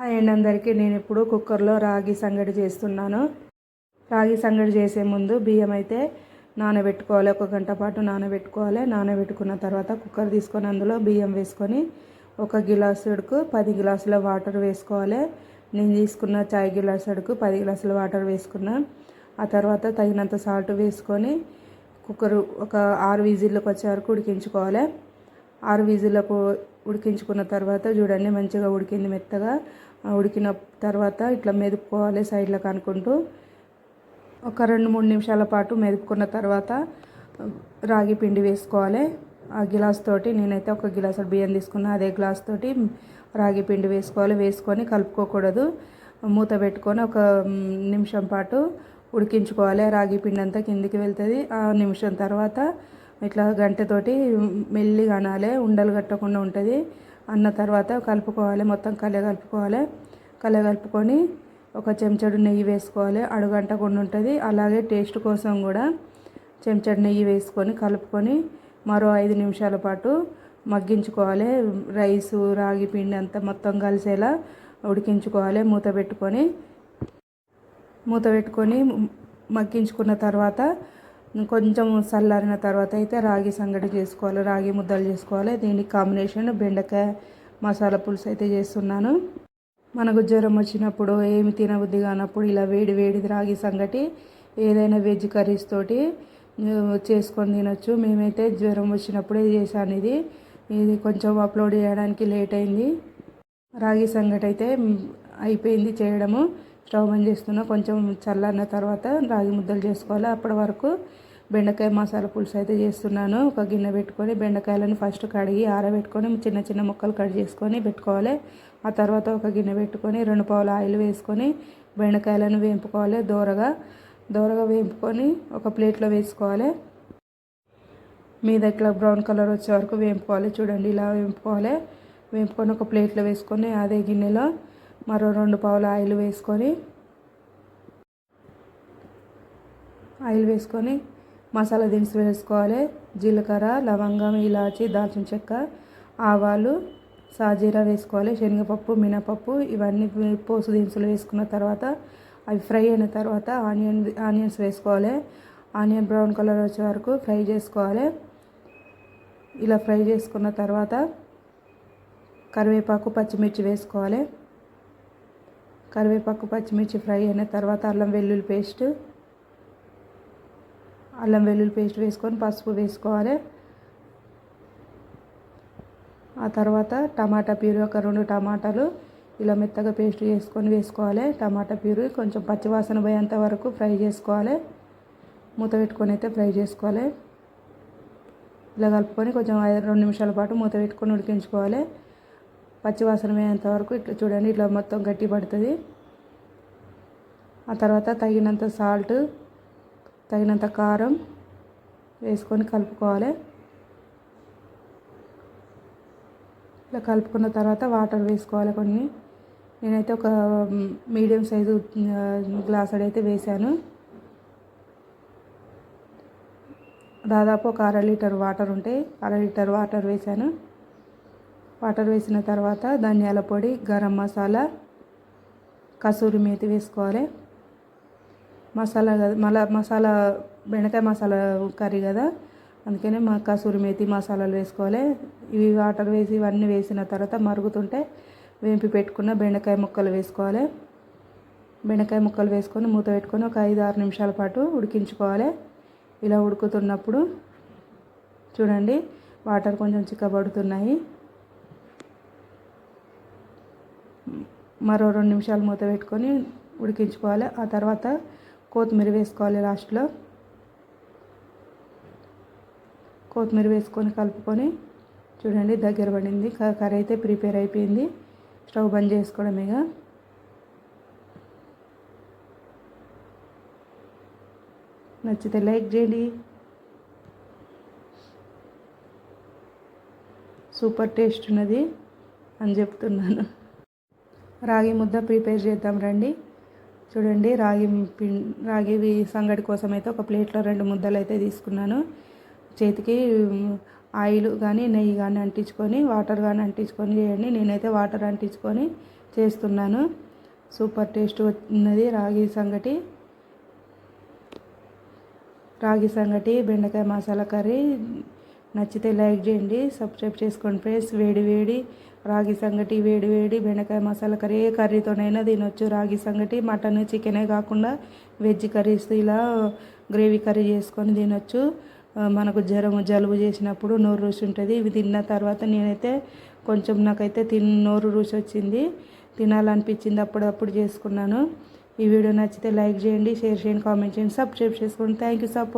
Hi and అందరికీ నేను ఇప్పుడు కుక్కర్లో రాగి సంగటి చేస్తున్నాను. రాగి సంగడి చేసే ముందు బియ్యం అయితే నానబెట్టుకోవాలి. ఒక గంట పాటు నానబెట్టుకోవాలి. నానబెట్టుకున్న తర్వాత కుక్కర్ తీసుకొని అందులో బియ్యం వేసుకొని ఒక గిలాసుడుకు పది గ్లాసుల వాటర్ వేసుకోవాలి. నేను తీసుకున్న చాయ్ గిలాసుడుకు పది గ్లాసుల వాటర్ వేసుకున్నా. ఆ తర్వాత తగినంత సాల్ట్ వేసుకొని కుక్కర్ ఒక ఆరు విజిల్లోకి వచ్చే వరకు ఉడికించుకోవాలి. ఆరు విజిల్లకు ఉడికించుకున్న తర్వాత చూడండి మంచిగా ఉడికింది మెత్తగా. ఉడికిన తర్వాత ఇట్లా మెదుపుకోవాలి సైడ్లకు అనుకుంటూ ఒక రెండు మూడు నిమిషాల పాటు మెదుపుకున్న తర్వాత రాగి పిండి వేసుకోవాలి. ఆ గిలాస్ తోటి నేనైతే ఒక గిలాస్ బియ్యం తీసుకున్నా అదే గ్లాస్ తోటి రాగి పిండి వేసుకోవాలి. వేసుకొని కలుపుకోకూడదు. మూత పెట్టుకొని ఒక నిమిషం పాటు ఉడికించుకోవాలి. రాగి పిండి అంతా కిందికి వెళ్తుంది. ఆ నిమిషం తర్వాత ఇట్లా గంటతోటి మెల్లిగా అనాలి. ఉండలు కట్టకుండా ఉంటుంది. అన్న తర్వాత కలుపుకోవాలి మొత్తం కలే కలుపుకోవాలి. కలే కలుపుకొని ఒక చెంచాడు నెయ్యి వేసుకోవాలి. అడుగంటకుండా ఉంటుంది. అలాగే టేస్ట్ కోసం కూడా చెంచాడు నెయ్యి వేసుకొని కలుపుకొని మరో ఐదు నిమిషాల పాటు మగ్గించుకోవాలి. రైసు రాగి పిండి అంతా మొత్తం కలిసేలా ఉడికించుకోవాలి. మూత పెట్టుకొని మూత పెట్టుకొని మగ్గించుకున్న తర్వాత కొంచెం చల్లారిన తర్వాత అయితే రాగి సంగటి చేసుకోవాలి రాగి ముద్దలు చేసుకోవాలి. దీనికి కాంబినేషన్ బెండకాయ మసాలా పులుసు అయితే చేస్తున్నాను. మనకు జ్వరం వచ్చినప్పుడు ఏమి తినబుద్ధి కానప్పుడు ఇలా వేడి వేడి రాగి సంగటి ఏదైనా వెజ్ కర్రీస్ తోటి చేసుకొని తినొచ్చు. మేమైతే జ్వరం వచ్చినప్పుడే చేశాను ఇది. ఇది కొంచెం అప్లోడ్ చేయడానికి లేట్ అయింది. రాగి సంగటి అయితే అయిపోయింది చేయడము. స్టవ్ బంద్ చేస్తున్నా. కొంచెం చల్లన్న తర్వాత రాగి ముద్దలు చేసుకోవాలి. అప్పటి వరకు బెండకాయ మసాలా పులుసు అయితే చేస్తున్నాను. ఒక గిన్నె పెట్టుకొని బెండకాయలను ఫస్ట్ కడిగి ఆరబెట్టుకొని చిన్న చిన్న ముక్కలు కట్ చేసుకొని పెట్టుకోవాలి. ఆ తర్వాత ఒక గిన్నె పెట్టుకొని రెండు పావులు ఆయిల్ వేసుకొని బెండకాయలను వేపుకోవాలి. దోరగా దోరగా వేపుకొని ఒక ప్లేట్లో వేసుకోవాలి. మీద ఇట్లా బ్రౌన్ కలర్ వచ్చే వరకు వేపుకోవాలి. చూడండి ఇలా వేపుకోవాలి. వేపుకొని ఒక ప్లేట్లో వేసుకొని అదే గిన్నెలో మరో రెండు పావుల ఆయిల్ వేసుకొని ఆయిల్ వేసుకొని మసాలా దినుసులు వేసుకోవాలి. జీలకర్ర లవంగం ఇలాచి దాల్చిన చెక్క ఆవాలు సాజీరా వేసుకోవాలి. శనగపప్పు మినపప్పు ఇవన్నీ పోసు దినుసులు వేసుకున్న తర్వాత అవి ఫ్రై అయిన తర్వాత ఆనియన్ ఆనియన్స్ వేసుకోవాలి. ఆనియన్ బ్రౌన్ కలర్ వచ్చే వరకు ఫ్రై చేసుకోవాలి. ఇలా ఫ్రై చేసుకున్న తర్వాత కరివేపాకు పచ్చిమిర్చి వేసుకోవాలి. కరివేపాకు పచ్చిమిర్చి ఫ్రై అయిన తర్వాత అల్లం వెల్లుల్లి పేస్ట్. అల్లం వెల్లుల్లి పేస్ట్ వేసుకొని పసుపు వేసుకోవాలి. ఆ తర్వాత టమాటా ప్యూరీ ఒక రెండు టమాటాలు ఇలా మెత్తగా పేస్ట్ చేసుకొని వేసుకోవాలి. టమాటా ప్యూరీ కొంచెం పచ్చివాసన పోయేంత వరకు ఫ్రై చేసుకోవాలి. మూత పెట్టుకొని అయితే ఫ్రై చేసుకోవాలి. ఇలా కలుపుకొని కొంచెం ఐదు రెండు నిమిషాల పాటు మూత పెట్టుకొని ఉడికించుకోవాలి. పచ్చివాసన పోయేంత వరకు ఇట్లా చూడండి ఇట్లా మొత్తం గట్టి పడుతుంది. ఆ తర్వాత తగినంత సాల్ట్ తగినంత కారం వేసుకొని కలుపుకోవాలి. ఇలా కలుపుకున్న తర్వాత వాటర్ వేసుకోవాలి కొన్ని. నేనైతే ఒక మీడియం సైజు గ్లాస్ అయితే వేసాను దాదాపు ఒక అర లీటర్ వాటర్ ఉంటే అర లీటర్ వాటర్ వేసాను వాటర్ వేసిన తర్వాత ధనియాల పొడి గరం మసాలా కసూరి మేతి వేసుకోవాలి. మసాలా మళ్ళా మసాలా బెండకాయ మసాలా కర్రీ కదా. అందుకనే మా కసూరి మేతి మసాలాలు వేసుకోవాలి. ఇవి వాటర్ వేసి ఇవన్నీ వేసిన తర్వాత మరుగుతుంటే వేంపి పెట్టుకున్న బెండకాయ ముక్కలు వేసుకోవాలి. బెండకాయ ముక్కలు వేసుకొని మూత పెట్టుకొని ఒక ఐదు ఆరు నిమిషాల పాటు ఉడికించుకోవాలి. ఇలా ఉడుకుతున్నప్పుడు చూడండి వాటర్ కొంచెం చిక్కబడుతున్నాయి. మరో రెండు నిమిషాలు మూత పెట్టుకొని ఉడికించుకోవాలి. ఆ తర్వాత కొత్తిమీర వేసుకోవాలి లాస్ట్లో. కొత్తిమీర వేసుకొని కలుపుకొని చూడండి దగ్గర పడింది. కర్రీ అయితే ప్రిపేర్ అయిపోయింది. స్టవ్ బంద్ చేసుకోవడమేగా నచ్చితే లైక్ చేయండి. సూపర్ టేస్ట్ ఉన్నది అని చెప్తున్నాను. రాగి ముద్ద ప్రిపేర్ చేద్దాం రండి. చూడండి రాగి పిం రాగి సంగటి కోసం అయితే ఒక ప్లేట్లో రెండు ముద్దలు అయితే తీసుకున్నాను. చేతికి ఆయిల్ కానీ నెయ్యి కానీ అంటించుకొని వాటర్ కానీ అంటించుకొని చేయండి. నేనైతే వాటర్ అంటించుకొని చేస్తున్నాను. సూపర్ టేస్ట్ ఉన్నది రాగి సంగటి. రాగి సంగటి బెండకాయ మసాలా కర్రీ నచ్చితే లైక్ చేయండి సబ్స్క్రైబ్ చేసుకోండి ఫ్రెండ్స్. వేడి వేడి రాగి సంగటి వేడి వేడి బెండకాయ మసాలా కర్రీ ఏ కర్రీతోనైనా తినొచ్చు. రాగి సంగటి మటన్ చికెనే కాకుండా వెజ్ కర్రీస్ ఇలా గ్రేవీ కర్రీ చేసుకొని తినొచ్చు. మనకు జ్వరం జలుబు చేసినప్పుడు నోరు రుచి ఉంటుంది. ఇవి తిన్న తర్వాత నేనైతే కొంచెం నాకైతే తిన్ నోరు రుచి వచ్చింది. తినాలనిపించింది అప్పుడప్పుడు చేసుకున్నాను. ఈ వీడియో నచ్చితే లైక్ చేయండి షేర్ చేయండి కామెంట్ చేయండి సబ్స్క్రైబ్ చేసుకోండి. Thank you support.